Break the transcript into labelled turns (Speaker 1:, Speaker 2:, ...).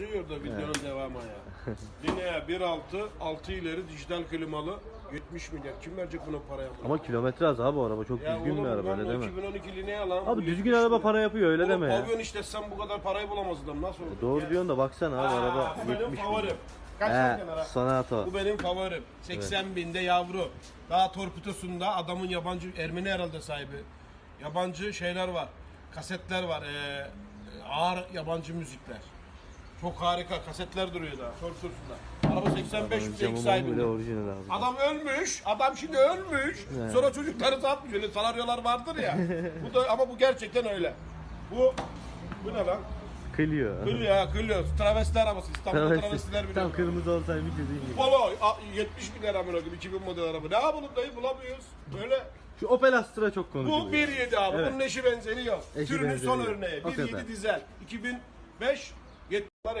Speaker 1: yazıyor da videonun devamı ya. Linea 1.6, 6 ileri dijital klimalı 70 milyar. Kim verecek buna parayı?
Speaker 2: Ama kilometre az abi araba çok
Speaker 1: Ya
Speaker 2: düzgün bir araba öyle deme.
Speaker 1: 2012 Linea lan.
Speaker 2: Abi düzgün
Speaker 1: 70
Speaker 2: araba para yapıyor öyle
Speaker 1: Oğlum
Speaker 2: deme ya.
Speaker 1: pavyon işletsem bu kadar parayı bulamaz adam. Nasıl olur?
Speaker 2: Doğru
Speaker 1: Ya.
Speaker 2: diyorsun da baksana abi
Speaker 1: Aa,
Speaker 2: araba
Speaker 1: bu benim
Speaker 2: 70 bin.
Speaker 1: favorim. Kaç tane
Speaker 2: He,
Speaker 1: kenara?
Speaker 2: Sonato.
Speaker 1: Bu benim favorim. 80 binde yavru. Daha torpidosunda adamın yabancı Ermeni herhalde sahibi. Yabancı şeyler var. Kasetler var. Ee, ağır yabancı müzikler. Çok harika kasetler duruyor daha torpidosunda. Araba 85 binde ilk
Speaker 2: Camı bile
Speaker 1: sahibi.
Speaker 2: orijinal abi.
Speaker 1: Adam ölmüş. Adam şimdi ölmüş.
Speaker 2: He.
Speaker 1: Sonra çocukları satmış. Öyle senaryolar vardır ya. bu da ama bu gerçekten öyle. Bu bu ne lan?
Speaker 2: Clio.
Speaker 1: Clio ya Clio. Travesti arabası. İstanbul'da travestiler biliyor.
Speaker 2: Tam kırmızı olsaymış dediğin gibi.
Speaker 1: Polo a- 70 bin lira amına koyayım 2000 model araba. Ne yapalım dayı bulamıyoruz. Böyle
Speaker 2: Şu Opel Astra çok konuşuluyor.
Speaker 1: bu 1.7 abi.
Speaker 2: Evet.
Speaker 1: Bunun eşi benzeri yok.
Speaker 2: Eşi
Speaker 1: Türünün son
Speaker 2: benzeri yok.
Speaker 1: örneği.
Speaker 2: O kadar.
Speaker 1: 1.7 dizel. 2005 70